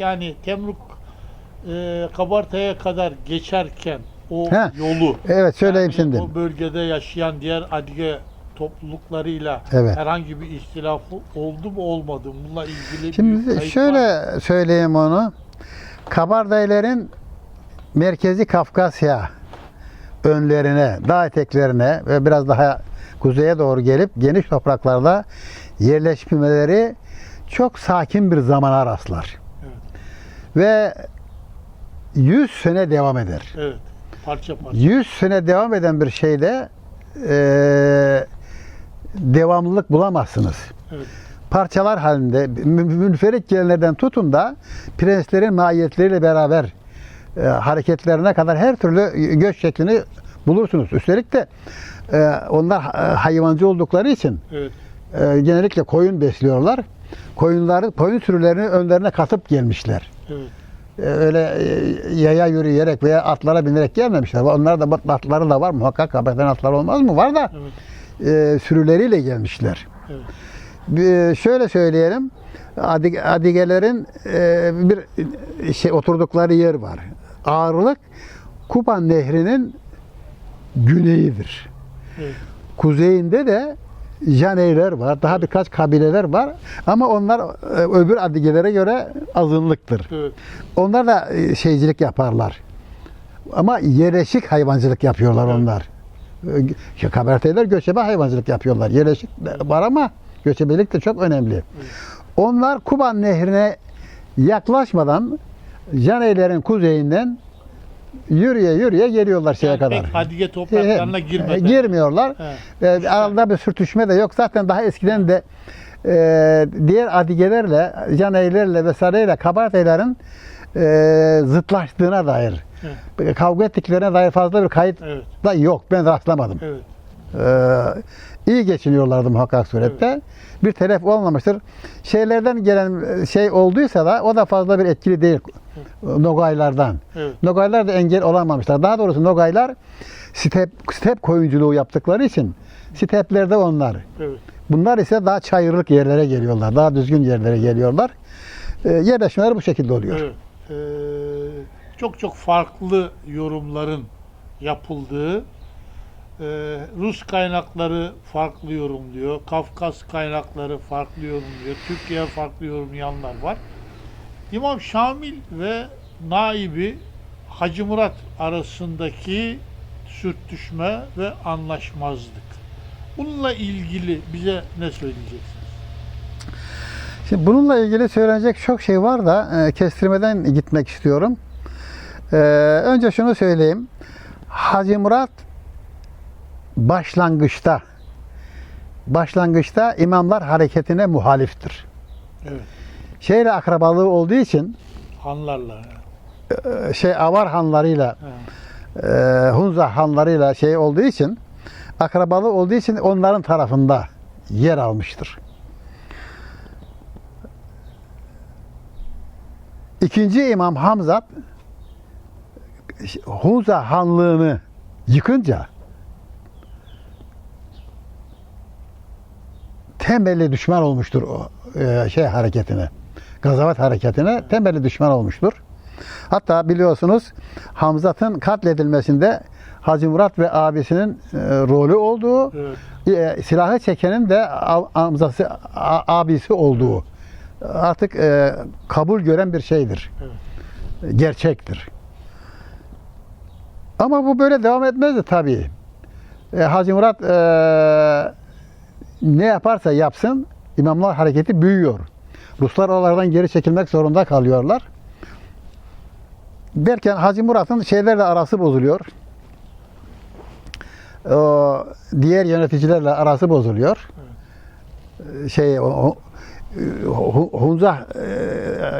yani Temruk e, Kabarta'ya kadar geçerken o He, yolu Evet söyleyeyim yani şimdi. o bölgede yaşayan diğer Adige topluluklarıyla Evet. herhangi bir ihtilafı oldu mu olmadı mı? Bununla ilgili bir Şimdi kayıt var şöyle söyleyeyim onu. Kabardayların merkezi Kafkasya önlerine, dağ eteklerine ve biraz daha kuzeye doğru gelip geniş topraklarda yerleşmeleri çok sakin bir zamana rastlar. Ve 100 sene devam eder. Evet. Parça parça. 100 sene devam eden bir şeyde eee devamlılık bulamazsınız. Evet. Parçalar halinde mü- münferit gelenlerden tutun da prenslerin mahiyetleriyle beraber e, hareketlerine kadar her türlü göç şeklini bulursunuz. Üstelik de e, onlar e, hayvancı oldukları için Evet. e, genellikle koyun besliyorlar. Koyunları, koyun sürülerini önlerine katıp gelmişler. Evet. E, öyle e, yaya yürüyerek veya atlara binerek gelmemişler. Onlar da bu atları da var muhakkak kabeten atlar olmaz mı? Var da Evet. e, sürüleriyle gelmişler. Evet. Şöyle söyleyelim. Adig- Adigelerin e, bir şey oturdukları yer var. Ağırlık Kuban Nehri'nin güneyidir. Evet. Kuzeyinde de Janeyler var. Daha birkaç kabileler var. Ama onlar e, öbür Adigelere göre azınlıktır. Evet. Onlar da e, şeycilik yaparlar. Ama yerleşik hayvancılık yapıyorlar Evet. onlar. E, Kabarteler göçebe hayvancılık yapıyorlar. Yerleşik var ama göçebelik de çok önemli. Onlar Kuban Nehri'ne yaklaşmadan Janeylerin kuzeyinden yürüye yürüye geliyorlar şeye Yani kadar. pek Adige topraklarına E, girmeden. Girmiyorlar. Evet. E, arada bir sürtüşme de yok. Zaten daha eskiden de e, diğer adigelerle, caneylerle vesaireyle kabartelerin e, zıtlaştığına dair, Evet. kavga ettiklerine dair fazla bir kayıt Evet. da yok. Ben rastlamadım. Evet. E, iyi geçiniyorlardı muhakkak surette. Bir telef olmamıştır. Şeylerden gelen şey olduysa da o da fazla bir etkili değil. Nogaylardan. Evet. Nogaylar da engel olamamışlar. Daha doğrusu Nogaylar step, step koyunculuğu yaptıkları için steplerde onlar. Evet. Bunlar ise daha çayırlık yerlere geliyorlar. Daha düzgün yerlere geliyorlar. Ee, yerleşmeler bu şekilde oluyor. Evet. Ee, çok çok farklı yorumların yapıldığı e, Rus kaynakları farklı yorumluyor. Kafkas kaynakları farklı yorumluyor. Türkiye farklı yorumlayanlar var. İmam Şamil ve naibi Hacı Murat arasındaki sürtüşme ve anlaşmazlık. Bununla ilgili bize ne söyleyeceksiniz? Şimdi bununla ilgili söylenecek çok şey var da e, kestirmeden gitmek istiyorum. Ee, önce şunu söyleyeyim. Hacı Murat başlangıçta başlangıçta imamlar hareketine muhaliftir. Evet. Şeyle akrabalığı olduğu için Hanlarla. e, şey Avar hanlarıyla Evet. Hunza hanlarıyla şey olduğu için akrabalığı olduğu için onların tarafında yer almıştır. İkinci İmam Hamzat Hunza hanlığını yıkınca temelli düşman olmuştur o e, şey hareketine. Gazavat hareketine temelli düşman olmuştur. Hatta biliyorsunuz Hamzat'ın katledilmesinde Hacı Murat ve abisinin e, rolü olduğu, Evet. e, silahı çekenin de amzası, a- abisi olduğu artık e, kabul gören bir şeydir. Gerçektir. Ama bu böyle devam etmezdi tabii. E, Hacı Murat e, ne yaparsa yapsın imamlar hareketi büyüyor. Ruslar oralardan geri çekilmek zorunda kalıyorlar. Derken Hacı Murat'ın şeylerle arası bozuluyor. O diğer yöneticilerle arası bozuluyor. Ee, Şey o, o- Hu- Hunzah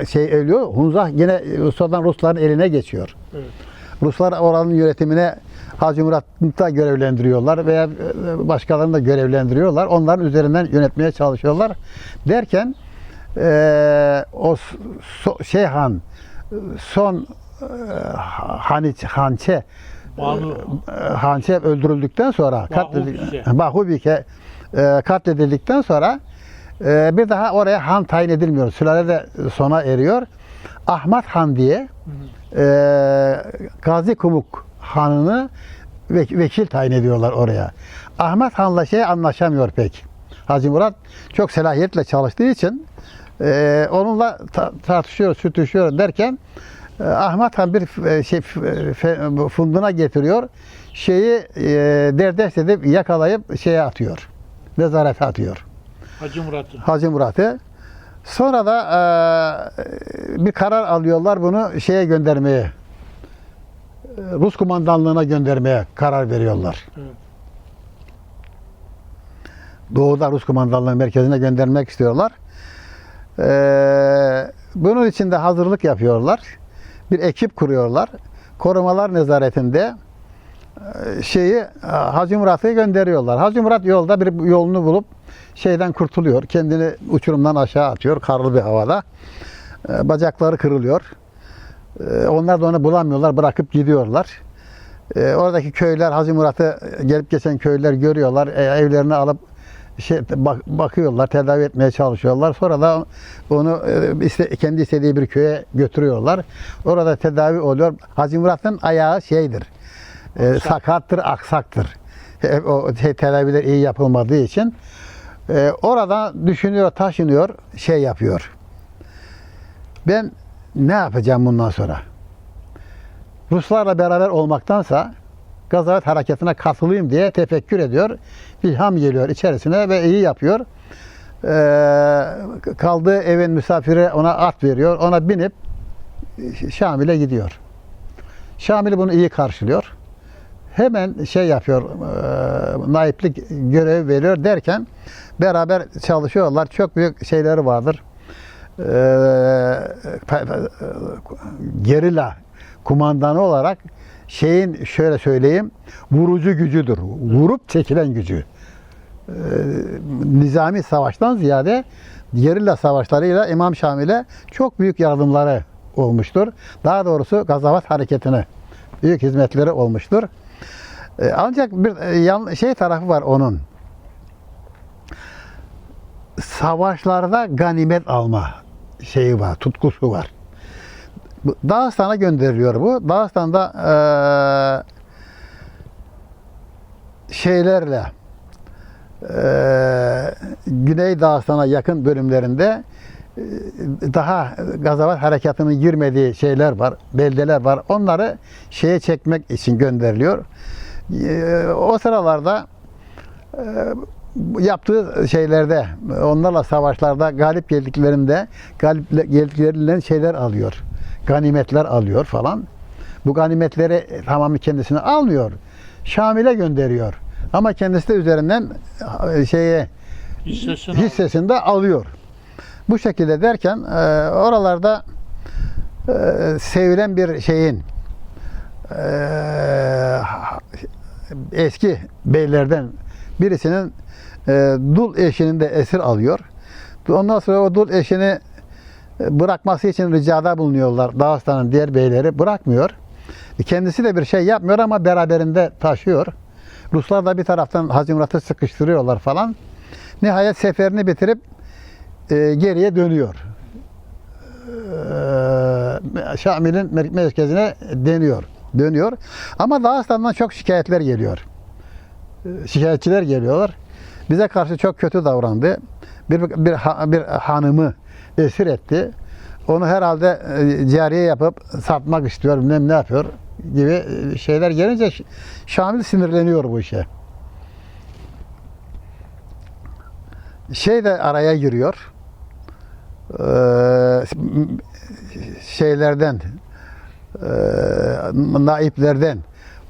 e, şey ölüyor. Hunzah yine sonradan Rusların eline geçiyor. Evet. Ruslar oranın yönetimine Hacı Murat'ı da görevlendiriyorlar veya e, başkalarını da görevlendiriyorlar. Onların üzerinden yönetmeye çalışıyorlar. Derken e, o so- şey han son e, Haniç Hançe Banu e, Hançe öldürüldükten sonra Bahubike. Bahubike e, katledildikten sonra e, bir daha oraya han tayin edilmiyor. Sülale de sona eriyor. Ahmet Han diye e, Gazi Kumuk Han'ını vek- vekil tayin ediyorlar oraya. Ahmet Han'la şey anlaşamıyor pek. Hacı Murat çok selahiyetle çalıştığı için e, onunla ta- tartışıyor, sürtüşüyor derken e, Ahmet Han bir e, şey fe- funduna getiriyor. Şeyi e, derdest edip yakalayıp şeye atıyor. Nezarete atıyor. Hacı Murat'ı. Hacı Murat'ı. Sonra da e, bir karar alıyorlar bunu şeye göndermeye. Rus kumandanlığına göndermeye karar veriyorlar. Doğuda Rus kumandanlığı merkezine göndermek istiyorlar. E, bunun için de hazırlık yapıyorlar. Bir ekip kuruyorlar. Korumalar nezaretinde e, şeyi e, Hacı Murat'ı gönderiyorlar. Hacı Murat yolda bir yolunu bulup şeyden kurtuluyor. Kendini uçurumdan aşağı atıyor karlı bir havada. E, Bacakları kırılıyor. E, Onlar da onu bulamıyorlar, bırakıp gidiyorlar. E, Oradaki köyler Hacı Murat'ı gelip geçen köyler görüyorlar. E, Evlerini alıp şey bak- bakıyorlar, tedavi etmeye çalışıyorlar. Sonra da onu e, iste- kendi istediği bir köye götürüyorlar. Orada tedavi oluyor. Hacı Murat'ın ayağı şeydir. E, Aksak. sakattır, aksaktır. O te- tedaviler iyi yapılmadığı için orada düşünüyor, taşınıyor, şey yapıyor. Ben ne yapacağım bundan sonra? Ruslarla beraber olmaktansa Gazavet hareketine katılayım diye tefekkür ediyor. İlham geliyor içerisine ve iyi yapıyor. Ee, kaldığı evin misafiri ona at veriyor. Ona binip Şamil'e gidiyor. Şamil bunu iyi karşılıyor. Hemen şey yapıyor, e, naiplik görevi veriyor derken beraber çalışıyorlar. Çok büyük şeyleri vardır. Pe- gerilla kumandanı olarak şeyin şöyle söyleyeyim vurucu gücüdür. Vurup çekilen gücü. Ee, nizami savaştan ziyade gerilla savaşlarıyla İmam Şamil'e çok büyük yardımları olmuştur. Daha doğrusu Gazavat hareketine büyük hizmetleri olmuştur. Ee, ancak bir e, yan, şey tarafı var onun. Savaşlarda ganimet alma şeyi var, tutkusu var. Dağıstan'a gönderiliyor bu. Dağıstan'da eee şeylerle eee Güney Dağıstan'a yakın bölümlerinde eee, daha Gazavat harekatının girmediği şeyler var, beldeler var. Onları şeye çekmek için gönderiliyor. Eee, o sıralarda eee, yaptığı şeylerde, onlarla savaşlarda galip geldiklerinde galip geldiklerinden şeyler alıyor. Ganimetler alıyor falan. Bu ganimetleri tamamı kendisine almıyor. Şamil'e gönderiyor. Ama kendisi de üzerinden e, şeye Hissesini hissesini de alıyor. Bu şekilde derken e, oralarda e, sevilen bir şeyin e, eski beylerden birisinin e, dul eşinin de esir alıyor. Ondan sonra o dul eşini e, bırakması için ricada bulunuyorlar. Dağıstan'ın diğer beyleri bırakmıyor. E, Kendisi de bir şey yapmıyor ama beraberinde taşıyor. Ruslar da bir taraftan Hacı Murat'ı sıkıştırıyorlar falan. Nihayet seferini bitirip e, geriye dönüyor. E, Şamil'in mer- merkezine deniyor. Dönüyor. Ama Dağıstan'dan çok şikayetler geliyor. E, şikayetçiler geliyorlar. Bize karşı çok kötü davrandı. Bir, bir, ha- bir hanımı esir etti. Onu herhalde e, cariye yapıp satmak istiyor, bilmem ne yapıyor gibi e, şeyler gelince Şamil sinirleniyor bu işe. Şey de araya giriyor. Ee, şeylerden e, naiplerden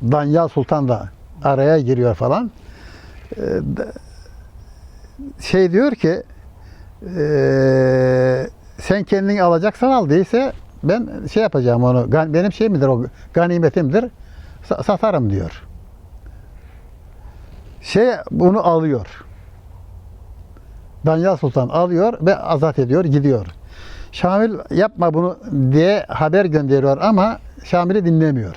Danyal Sultan da araya giriyor falan. D- şey diyor ki e, sen kendini alacaksan al değilse ben şey yapacağım onu benim şey midir o ganimetimdir sa- satarım diyor. Şey bunu alıyor. Danyal Sultan alıyor ve azat ediyor, gidiyor. Şamil yapma bunu diye haber gönderiyor ama Şamil'i dinlemiyor.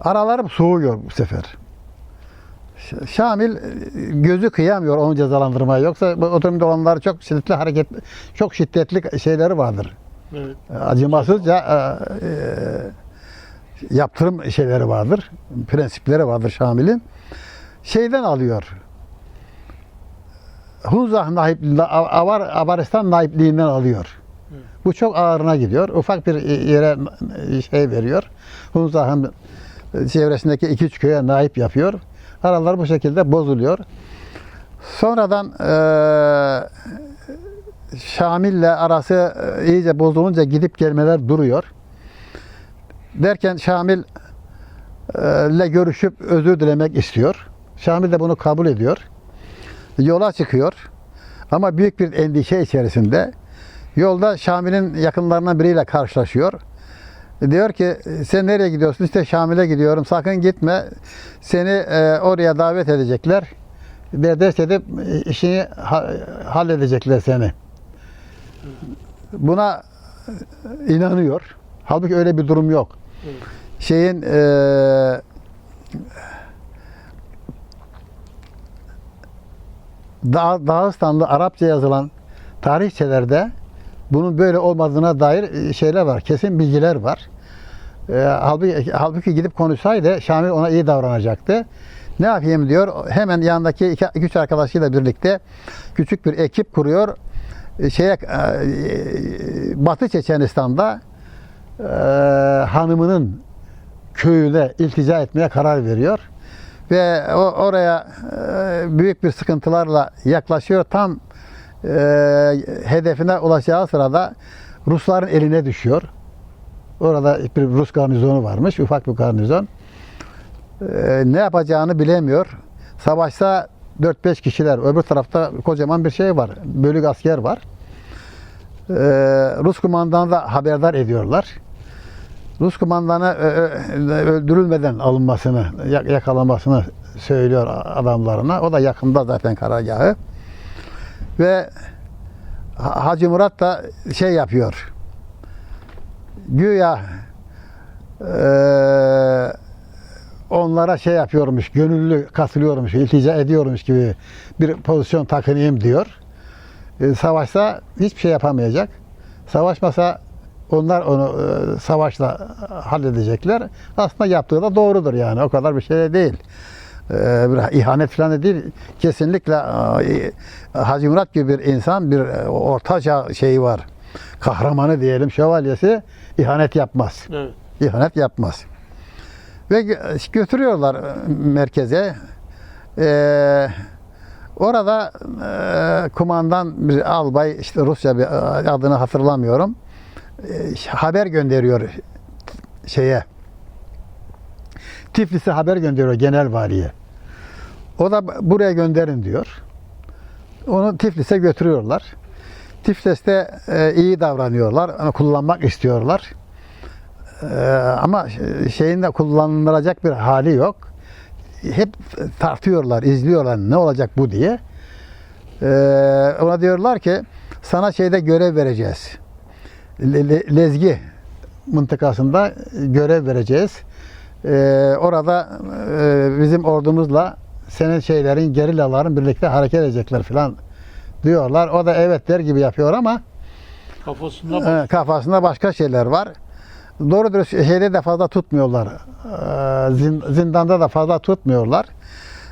Aralar soğuyor bu sefer. Şamil e, gözü kıyamıyor onu cezalandırmaya. Yoksa bu otomobil olanlar çok şiddetli hareket, çok şiddetli şeyleri vardır. Evet. acımasızca e, e, yaptırım şeyleri vardır. Prensipleri vardır Şamil'in. Şeyden alıyor. Hunzah naipliğinden, Avar, Avaristan naipliğinden alıyor. Evet. Bu çok ağırına gidiyor. Ufak bir yere şey veriyor. Hunzah'ın çevresindeki iki üç köye naip yapıyor. Aralar bu şekilde bozuluyor. Sonradan eee Şamil'le arası e, iyice bozulunca gidip gelmeler duruyor. Derken Şamil e, ile görüşüp özür dilemek istiyor. Şamil de bunu kabul ediyor. Yola çıkıyor. Ama büyük bir endişe içerisinde. Yolda Şamil'in yakınlarından biriyle karşılaşıyor. Diyor ki sen nereye gidiyorsun? İşte Şamil'e gidiyorum. Sakın gitme. Seni e, oraya davet edecekler. Derdest edip e, işini ha- halledecekler seni. Buna e, inanıyor. Halbuki öyle bir durum yok. Şeyin e, Dağ, Dağıstanlı Arapça yazılan tarihçelerde bunun böyle olmadığına dair e, şeyler var. Kesin bilgiler var. E, halbuki, halbuki gidip konuşsaydı Şamil ona iyi davranacaktı. Ne yapayım diyor. Hemen yanındaki iki, iki üç arkadaşıyla birlikte küçük bir ekip kuruyor. E, şeye e, e, Batı Çeçenistan'da e, hanımının köyüne iltica etmeye karar veriyor. Ve o, oraya e, büyük bir sıkıntılarla yaklaşıyor. Tam e, hedefine ulaşacağı sırada Rusların eline düşüyor. Orada bir Rus garnizonu varmış, ufak bir garnizon. E, ne yapacağını bilemiyor. Savaşta 4-5 kişiler, öbür tarafta kocaman bir şey var, bölük asker var. E, Rus kumandanı da haberdar ediyorlar. Rus kumandanı öldürülmeden alınmasını, yak- yakalanmasını söylüyor adamlarına. O da yakında zaten karargahı. Ve Ha- Hacı Murat da şey yapıyor. Güya eee, onlara şey yapıyormuş, gönüllü katılıyormuş, iltica ediyormuş gibi bir pozisyon takınayım diyor. E, savaşsa hiçbir şey yapamayacak. Savaşmasa onlar onu e, savaşla halledecekler. Aslında yaptığı da doğrudur yani. O kadar bir şey de değil. E, bir ihanet falan da değil. Kesinlikle e, Hacı Murat gibi bir insan bir e, ortaca şeyi var. Kahramanı diyelim, şövalyesi ihanet yapmaz. Evet. İhanet yapmaz. Ve gö- götürüyorlar e, merkeze. Ee, orada e, kumandan bir albay, işte Rusça bir adını hatırlamıyorum. e, haber gönderiyor şeye. Tiflis'e haber gönderiyor genel valiye. O da buraya gönderin diyor. Onu Tiflis'e götürüyorlar. Tiflis'te e, iyi davranıyorlar. Kullanmak istiyorlar. Ee, ama şeyinde kullanılacak bir hali yok. Hep tartıyorlar, izliyorlar ne olacak bu diye. Ee, ona diyorlar ki sana şeyde görev vereceğiz. Le- le- Lezgi mıntıkasında görev vereceğiz. Ee, orada e, bizim ordumuzla senin şeylerin, gerillaların birlikte hareket edecekler falan diyorlar. O da evet der gibi yapıyor ama Kafasında bak. kafasında başka şeyler var. Doğru dürüst şeyde de fazla tutmuyorlar. Zin- Zindanda da fazla tutmuyorlar.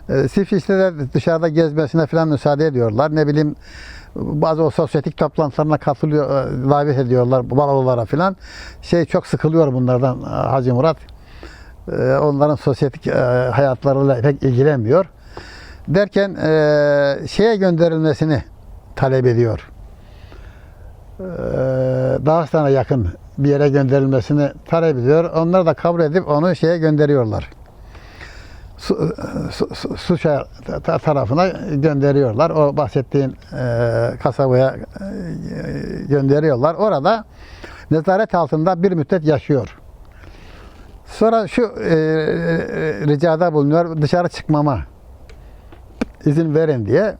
Ee, Siflis'te de dışarıda gezmesine falan müsaade ediyorlar. Ne bileyim bazı o sosyetik toplantılarına katılıyor, e, davet ediyorlar balolara falan. Şey çok sıkılıyor bunlardan e, Hacı Murat. Ee, Onların sosyetik e, hayatlarıyla pek ilgilenmiyor. Derken e, şeye gönderilmesini talep ediyor. Ee, Dağıstan'a yakın bir yere gönderilmesini talep ediyor. Onlar da kabul edip onu şeye gönderiyorlar. Su, su, su, Suça ta- tarafına gönderiyorlar. O bahsettiğin e, kasabaya e, gönderiyorlar. Orada nezaret altında bir müddet yaşıyor. Sonra şu e, e, ricada bulunuyor dışarı çıkmama izin verin diye.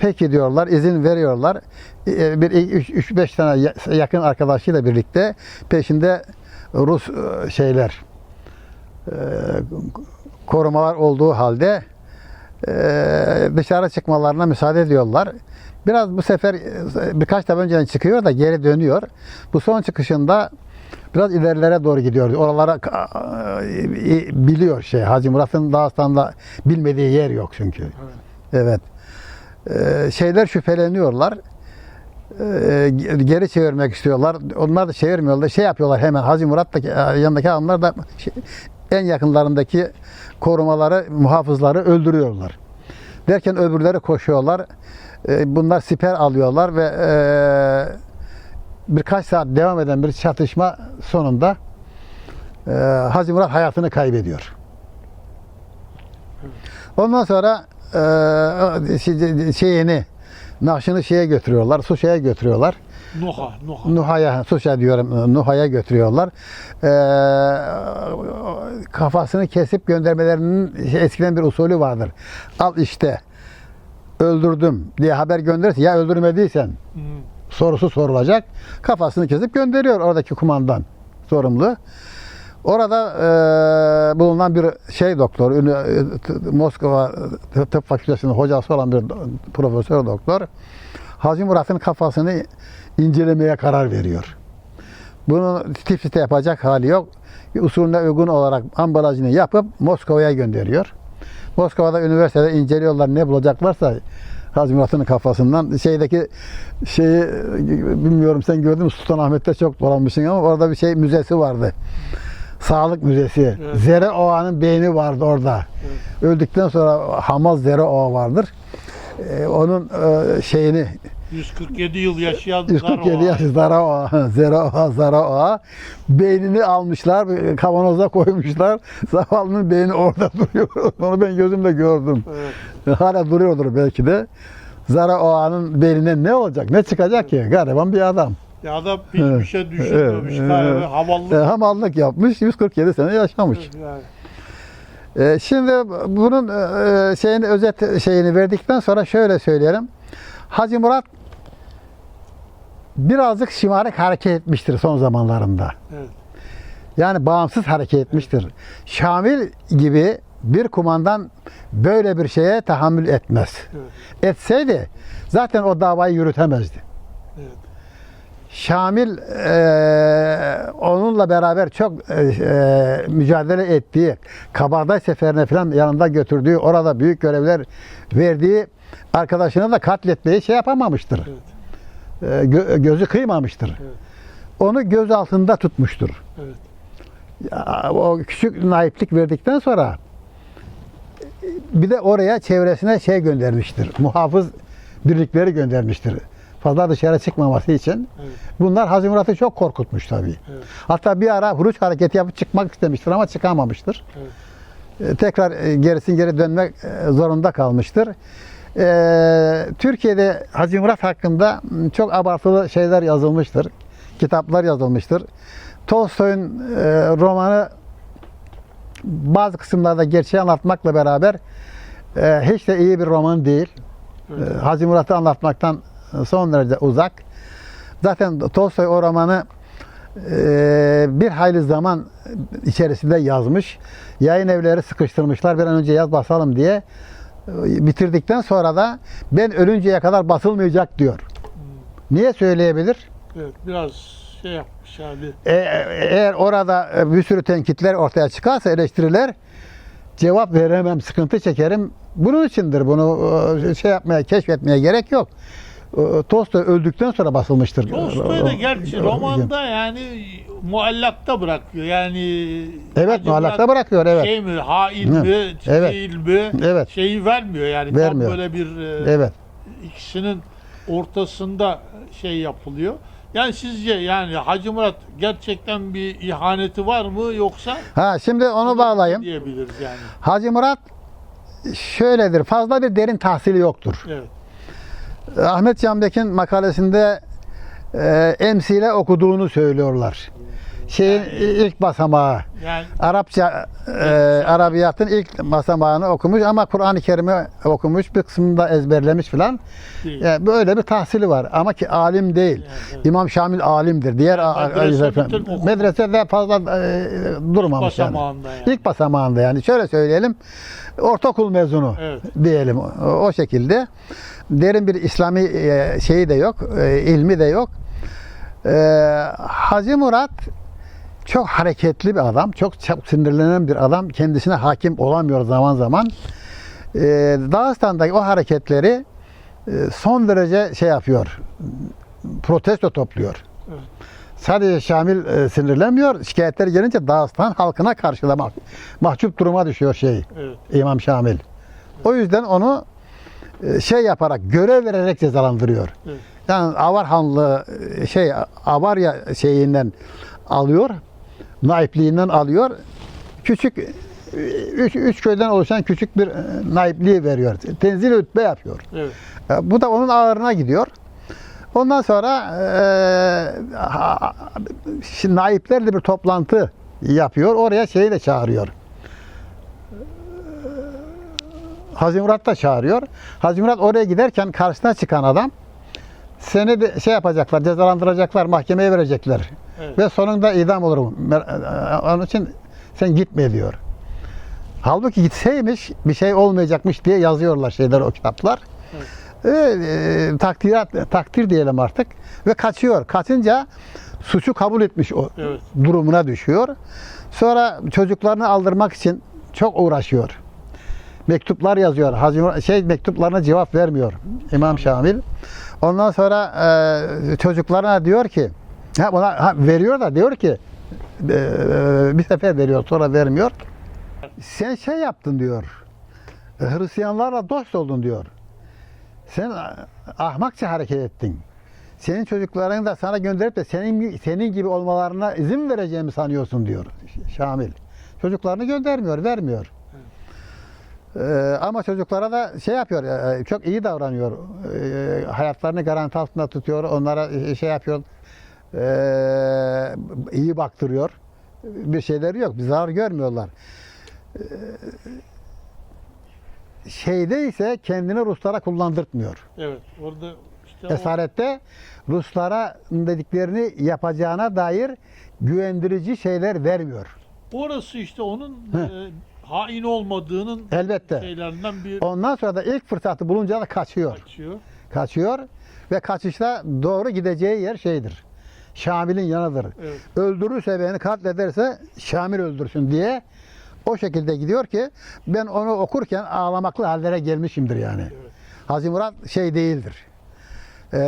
Peki diyorlar, izin veriyorlar. E, Bir 3-5 tane ya- yakın arkadaşıyla birlikte peşinde Rus e, şeyler e, korumalar olduğu halde e, dışarı çıkmalarına müsaade ediyorlar. Biraz bu sefer e, birkaç defa önceden çıkıyor da geri dönüyor. Bu son çıkışında biraz ilerilere doğru gidiyor. Oralara biliyor şey. Hacı Murat'ın Dağıstan'da bilmediği yer yok çünkü. Evet. Ee, şeyler şüpheleniyorlar. Ee, geri çevirmek istiyorlar. Onlar da çevirmiyorlar. Şey yapıyorlar hemen. Hacı Murat da yanındaki adamlar da en yakınlarındaki korumaları, muhafızları öldürüyorlar. Derken öbürleri koşuyorlar. Ee, bunlar siper alıyorlar ve e, birkaç saat devam eden bir çatışma sonunda e, Hacı Murat hayatını kaybediyor. Ondan sonra e, şey- şeyini, naaşını şeye götürüyorlar, Suşa'ya götürüyorlar. Nuha, Nuha. Nuha'ya, Suşa diyorum, Nuha'ya götürüyorlar. E, kafasını kesip göndermelerinin şey, eskiden bir usulü vardır. Al işte öldürdüm diye haber gönderirse ya öldürmediysen Hı. Sorusu sorulacak. Kafasını kesip gönderiyor oradaki kumandan sorumlu. Orada e, bulunan bir şey doktor, t- Moskova Tıp- Fakültesi'nin hocası olan bir profesör doktor, Hacı Murat'ın kafasını incelemeye karar veriyor. Bunu tifsite yapacak hali yok. Usulüne uygun olarak ambalajını yapıp Moskova'ya gönderiyor. Moskova'da üniversitede inceliyorlar ne bulacaklarsa Hacı Murat'ın kafasından şeydeki şeyi bilmiyorum sen gördün mü Sultanahmet'te çok dolanmışsın ama orada bir şey müzesi vardı. Sağlık Müzesi. Evet. Zere Oğa'nın beyni vardı orada. Öldükten sonra Hamaz Zere Oğa vardır. Ee, onun e, şeyini 147 yıl yaşayan 147 Zara yaş Zara Oğa, Zera Oğa, Zara Oğa. Beynini almışlar, kavanoza koymuşlar. Zavallının beyni orada duruyor. Onu ben gözümle gördüm. Evet. Hala duruyordur belki de. Zara Oğa'nın beynine ne olacak, ne çıkacak ki? Gariban bir adam. Ya adam hiçbir şey düşünmemiş. Evet, evet. havallık. E, hamallık yapmış, 147 sene yaşamış. Yani. E, şimdi bunun e, şeyini özet şeyini verdikten sonra şöyle söyleyelim. Hacı Murat birazcık şımarık hareket etmiştir son zamanlarında. Evet. Yani bağımsız hareket etmiştir. Şamil gibi bir kumandan böyle bir şeye tahammül etmez. Evet. Etseydi zaten o davayı yürütemezdi. Evet. Şamil eee, onunla beraber çok eee, mücadele ettiği, Kabardey seferine falan yanında götürdüğü, orada büyük görevler verdiği arkadaşını da katletmeyi şey yapamamıştır. Evet. Eee, gö- gözü kıymamıştır. Evet. Onu göz altında tutmuştur. Evet. Ya, o küçük naiplik verdikten sonra bir de oraya çevresine şey göndermiştir. Muhafız birlikleri göndermiştir. Fazla dışarı çıkmaması için. Evet. Bunlar Hacı Murat'ı çok korkutmuş tabii. Evet. Hatta bir ara huruç hareketi yapıp çıkmak istemiştir ama çıkamamıştır. Evet. Ee, Tekrar e, gerisin geri dönmek e, zorunda kalmıştır. Ee, Türkiye'de Hacı Murat hakkında çok abartılı şeyler yazılmıştır. Kitaplar yazılmıştır. Tolstoy'un e, romanı bazı kısımlarda gerçeği anlatmakla beraber e, hiç de iyi bir roman değil. Evet. E, Hacı Murat'ı anlatmaktan son derece uzak. Zaten Tolstoy o romanı e, bir hayli zaman içerisinde yazmış. Yayın evleri sıkıştırmışlar bir an önce yaz basalım diye. Bitirdikten sonra da ben ölünceye kadar basılmayacak diyor. Niye söyleyebilir? Evet. Biraz şey yapmış yani. E, e, eğer orada e, bir sürü tenkitler ortaya çıkarsa eleştiriler cevap veremem, sıkıntı çekerim. Bunun içindir. Bunu e, şey yapmaya, keşfetmeye gerek yok. E, Tolstoy öldükten sonra basılmıştır. Tolstoy da gerçi E, romanda yani muallakta bırakıyor. Yani Evet, muallakta bırakıyor, evet. Şey mi, hain mi, evet. değil mi? Evet. Şeyi vermiyor yani. Vermiyor. Tam böyle bir e, Evet. ikisinin ortasında şey yapılıyor. Yani sizce yani Hacı Murat gerçekten bir ihaneti var mı yoksa Ha şimdi onu bağlayayım. diyebiliriz yani. Hacı Murat şöyledir. Fazla bir derin tahsili yoktur. Evet. Ahmet Canbek'in makalesinde e, emsile okuduğunu söylüyorlar. şeyin ilk basamağı. Yani Arapça e, Arabiyatın ilk basamağını okumuş ama Kur'an-ı Kerim'i okumuş, bir kısmını da ezberlemiş filan. Yani böyle bir tahsili var ama ki alim değil. Evet, evet. İmam Şamil alimdir. Diğer okumuş. medresede fazla e, durmamış yani. yani. İlk basamağında yani şöyle söyleyelim. Ortaokul mezunu Evet. diyelim o, şekilde. Derin bir İslami e, şeyi de yok, e, ilmi de yok. E, Hacı Murat çok hareketli bir adam, çok çabuk sinirlenen bir adam. Kendisine hakim olamıyor zaman zaman. Dağıstan'daki o hareketleri son derece şey yapıyor, protesto topluyor. Evet. Sadece Şamil e, sinirlenmiyor. Şikayetler gelince Dağıstan halkına karşılamak. Mahcup duruma düşüyor şey Evet. İmam Şamil. O yüzden onu e, şey yaparak, görev vererek cezalandırıyor. Evet. Yani Avar Hanlığı e, şey Avarya şeyinden alıyor. Naipliğinden alıyor. Küçük e, üç, üç köyden oluşan küçük bir e, naipliği veriyor. Tenzil rütbe yapıyor. Evet. Bu da onun ağırına gidiyor. Ondan sonra e, naiplerle bir toplantı yapıyor. Oraya şeyi de çağırıyor. Hazim Murat da çağırıyor. Hazim Murat oraya giderken karşısına çıkan adam seni de şey yapacaklar, cezalandıracaklar, mahkemeye verecekler. Evet. Ve sonunda idam olurum. Mer- Onun için sen gitme diyor. Halbuki gitseymiş bir şey olmayacakmış diye yazıyorlar şeyler o kitaplar. Ve, e, takdir, takdir diyelim artık. Ve kaçıyor. Kaçınca suçu kabul etmiş o Evet. durumuna düşüyor. Sonra çocuklarını aldırmak için çok uğraşıyor. Mektuplar yazıyor. Hacı, şey mektuplarına cevap vermiyor İmam Şamil. Ondan sonra e, çocuklarına diyor ki ha buna ha, veriyor da diyor ki e, bir sefer veriyor sonra vermiyor. Sen şey yaptın diyor. e, Hristiyanlarla dost oldun diyor. Sen ah, ahmakça hareket ettin. Senin çocukların da sana gönderip de senin senin gibi olmalarına izin vereceğimi sanıyorsun diyor Şamil. Çocuklarını göndermiyor, vermiyor. Ee, ama çocuklara da şey yapıyor, e, çok iyi davranıyor. Ee, hayatlarını garanti altında tutuyor, onlara e, şey yapıyor, ee, iyi baktırıyor. Bir şeyleri yok, bir zarar görmüyorlar. Ee, şeyde ise kendini Ruslara kullandırtmıyor. Evet. Orada işte o- Esarette Ruslara dediklerini yapacağına dair güvendirici şeyler vermiyor. orası işte onun e, hain olmadığının Elbette. şeylerinden bir Ondan sonra da ilk fırsatı bulunca da kaçıyor. kaçıyor. Kaçıyor ve kaçışta doğru gideceği yer şeydir. Şamil'in yanıdır. Evet. Öldürürse beni katlederse Şamil öldürsün diye o şekilde gidiyor ki ben onu okurken ağlamaklı hallere gelmişimdir yani. Evet. Hazim Murat şey değildir. Ee,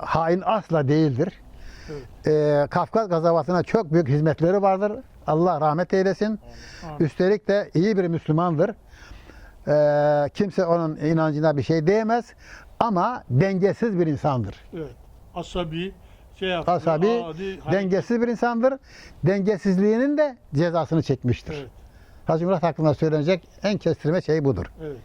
hain asla değildir. Ee, Kafkas gazavasına çok büyük hizmetleri vardır. Allah rahmet eylesin. Amin. Üstelik de iyi bir Müslümandır. Ee, kimse onun inancına bir şey diyemez. Ama dengesiz bir insandır. Evet. Asabi şey yapıyor. Asabi, adi, hani- dengesiz bir insandır. Dengesizliğinin de cezasını çekmiştir. Evet. Hacı Murat hakkında söylenecek en kestirme şey budur. Evet.